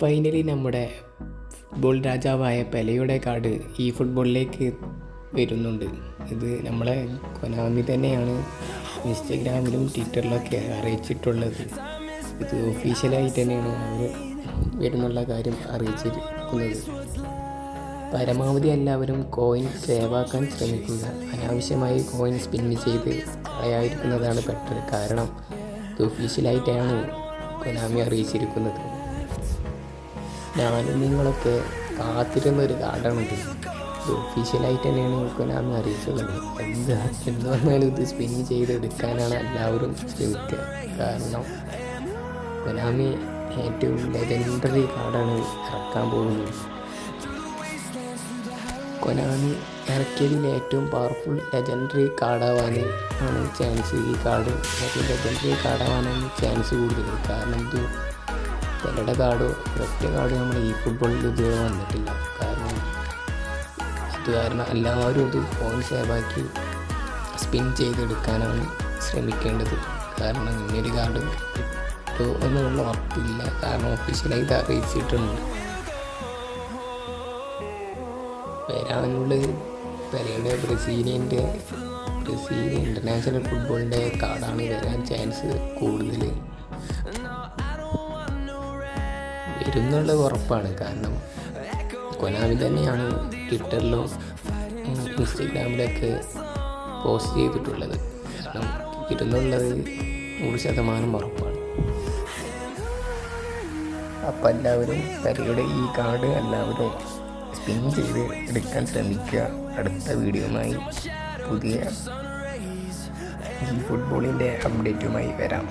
Finally നമ്മുടെ football രാജാവായ പെലയുടെ card ഈ ഫുട്ബോളിലേക്ക് വരുന്നുണ്ട്. ഇത് നമ്മളെ കൊനാമി തന്നെയാണ് ഇൻസ്റ്റഗ്രാമിലും ട്വിറ്ററിലൊക്കെ അറിയിച്ചിട്ടുള്ളത്. ഇത് ഒഫീഷ്യലായി തന്നെയാണ് അവർ വരുന്നുള്ള കാര്യം അറിയിച്ചിരിക്കുന്നത്. പരമാവധി എല്ലാവരും കോയിൻ സേവാക്കാൻ ശ്രമിക്കുക. അനാവശ്യമായി കോയിൻ സ്പിൻ ചെയ്ത് കളയാതിരിക്കുന്നതാണ് ബെറ്റർ കാരണം. ഇത് ഒഫീഷ്യലായിട്ടാണ് കൊനാമി അറിയിച്ചിരിക്കുന്നത്. ഞാനും നിങ്ങളൊക്കെ കാത്തിരുന്ന ഒരു കാർഡാണിത് ഇത് ഒഫീഷ്യലായിട്ട് തന്നെയാണ് കൊനാമി അറിയിച്ചുള്ളത് എന്ത് എന്ത് വന്നാലും ഇത് സ്പിൻ ചെയ്തെടുക്കാനാണ് എല്ലാവരും ശ്രമിക്കുക. കാരണം കൊനാമി ഏറ്റവും ലെജൻഡറി കാർഡാണ് ഇറക്കാൻ പോകുന്നത്. കൊനാമി ഇറക്കിയതിൽ ഏറ്റവും പവർഫുൾ ലെജൻഡറി കാർഡാവാൻ ആണ് ചാൻസ് ഈ കാർഡ്. ഏറ്റവും ലെജൻഡറി കാർഡാവാനാണ് ചാൻസ് കൂടുതൽ. കാരണം ഇത് പലരുടെ കാർഡോ ഒറ്റ കാർഡ് നമ്മൾ ഈ ഫുട്ബോളിൽ ഇതുവരെ വന്നിട്ടില്ല. കാരണം അത് കാരണം എല്ലാവരും ഇത് ഫോൺ സേവാക്കി സ്പിൻ ചെയ്തെടുക്കാനാണ് ശ്രമിക്കേണ്ടത്. കാരണം ഇങ്ങനൊരു കാർഡ് കിട്ടുമോ എന്നുള്ള ഉറപ്പില്ല. കാരണം ഒഫീഷ്യലായി ഇത് അറിയിച്ചിട്ടുണ്ട്. വരാനുള്ള പെരയുടെ ബ്രസീലിയന്റെ ബ്രസീൽ ഇന്റർനാഷണൽ ഫുട്ബോളിന്റെ കാർഡാണ് വരാൻ ചാൻസ് കൂടുതൽ വരുന്നുള്ളത് ഉറപ്പാണ്. കാരണം കൊനാമി തന്നെയാണ് ട്വിറ്ററിലോ ഇൻസ്റ്റഗ്രാമിലൊക്കെ പോസ്റ്റ് ചെയ്തിട്ടുള്ളത്. കാരണം വരുന്നുള്ളത് നൂറ് ശതമാനം ഉറപ്പാണ്. അപ്പം എല്ലാവരും പെരയുടെ ഈ കാർഡ് എല്ലാവരും സ്പിൻ ചെയ്ത് എടുക്കാൻ ശ്രമിക്കുക. അടുത്ത വീഡിയോയുമായി പുതിയ ഈ ഫുട്ബോളിന്റെ അപ്ഡേറ്റുമായി വരാം.